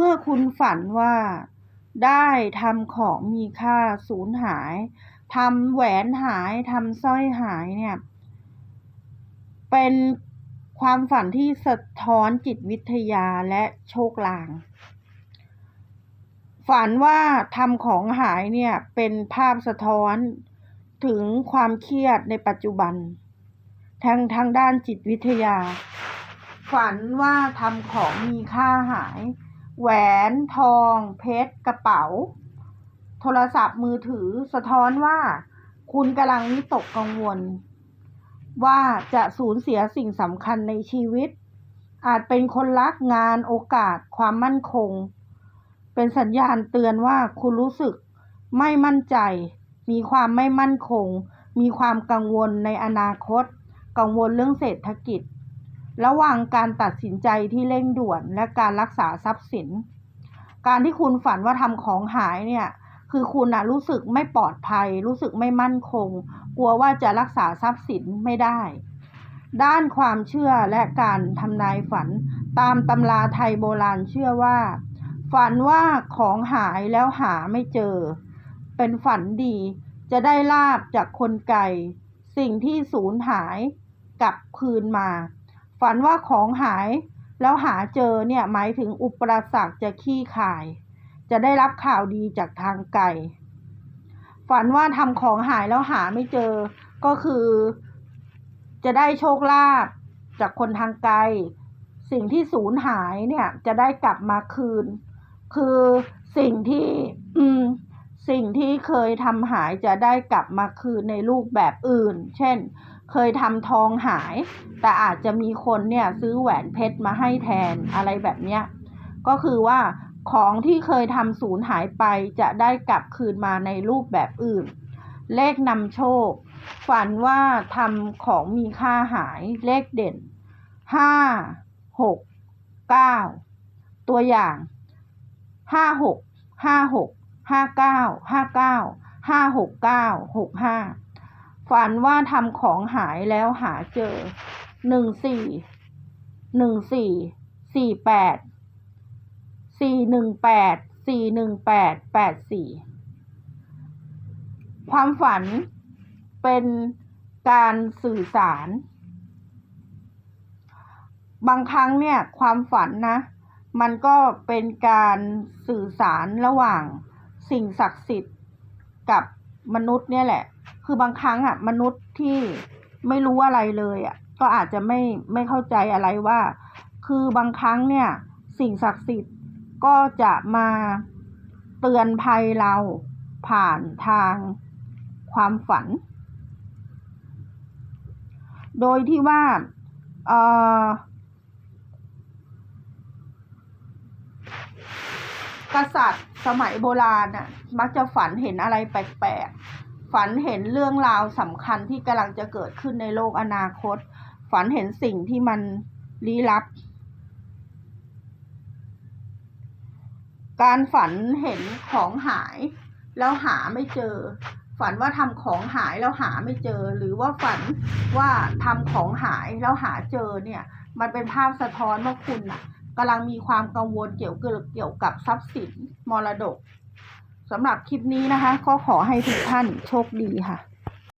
มื่อคุณฝันว่าได้ทำของมีค่าสูญหายทำแหวนหายทำสร้อยหายเนี่ย เป็นความฝันที่สะท้อนจิตวิทยาและโชคลาง ฝันว่าทำของหายเนี่ยเป็นภาพสะท้อนถึงความเครียดในปัจจุบัน ทางทางด้านจิตวิทยา ฝันว่าทำของมีค่าหาย แหวนทอง เพชรกระเป๋า โทรศัพท์มือถือสะท้อนว่า คุณกำลังวิตกกังวล ว่าจะสูญเสียสิ่งสำคัญในชีวิต อาจเป็นคนรักงานโอกาสความมั่นคง เป็นสัญญาณเตือนว่าคุณรู้สึกไม่มั่นใจ มีความไม่มั่นคง มีความกังวลในอนาคต กังวลเรื่องเศรษฐกิจ ระหว่างการตัดสินใจที่เร่งด่วนและการรักษาทรัพย์สิน การที่คุณฝันว่าทำของหายเนี่ย คือคุณนะรู้สึกไม่ปลอดภัย รู้สึกไม่มั่นคง กลัวว่าจะรักษาทรัพย์สินไม่ได้ ด้านความเชื่อและการทำนายฝันตามตำราไทยโบราณเชื่อว่า ฝันว่าของหายแล้วหาไม่เจอ เป็นฝันดี จะได้ลาบจากคนไกลสิ่งที่สูญหายกลับคืนมา ฝันว่าของหายแล้วหาเจอเนี่ยหมายถึงอุปสรรคจะขี้คาย จะได้รับข่าวดีจากทางไกลฝันว่าทำของหายแล้วหาไม่เจอ ก็คือ จะได้โชคลาภจากคนทางไกล สิ่งที่สูญหายเนี่ยจะได้กลับมาคืน คือสิ่งที่อืมสิ่งที่เคยทำหายจะได้กลับมาคืนในรูปแบบอื่น เช่น เคยทำทองหาย แต่อาจจะมีคนเนี่ยซื้อแหวนเพชรมาให้แทนอะไรแบบเนี้ยก็คือว่าของที่เคยทำสูญหายไปจะได้กลับคืนมาในรูปแบบอื่น เลขนำโชค ฝันว่าทำของมีค่าหายเลขเด่นห้าหกเก้าตัวอย่างห้าหกห้าหกห้าเก้าห้าเก้าห้าหกเก้าหกห้า ฝันว่าทำของหายแล้วหาเจอหนึ่งสี่หนึ่งสี่สี่แปดสี่หนึ่งแปดสี่หนึ่งแปดแปดสี่ความฝันเป็นการสื่อสาร บางครั้งเนี่ยความฝันนะ มันก็เป็นการสื่อสารระหว่างสิ่งศักดิ์สิทธิ์กับมนุษย์เนี่ยแหละ คือบางครั้งอะ มนุษย์ที่ไม่รู้อะไรเลยอะ ก็อาจจะไม่ไม่เข้าใจอะไรว่า คือบางครั้งเนี่ย สิ่งศักดิ์สิทธิ์ก็จะมาเตือนภัยเราผ่านทางความฝัน โดยที่ว่าเอ่อกษัตริย์สมัยโบราณน่ะ มักจะฝันเห็นอะไรแปลกๆ ฝันเห็นเรื่องราวสำคัญที่กำลังจะเกิดขึ้นในโลกอนาคต ฝันเห็นสิ่งที่มันลี้ลับ การฝันเห็นของหาย แล้วหาไม่เจอ ฝันว่าทำของหายแล้วหาไม่เจอ หรือว่าฝันว่าทำของหายแล้วหาเจอเนี่ย มันเป็นภาพสะท้อนว่าคุณน่ะกำลังมีความกังวลเกี่ยวกับเกี่ยวกับทรัพย์สินมรดก สำหรับคลิปนี้นะคะ ก็ขอให้ทุกท่านโชคดีค่ะ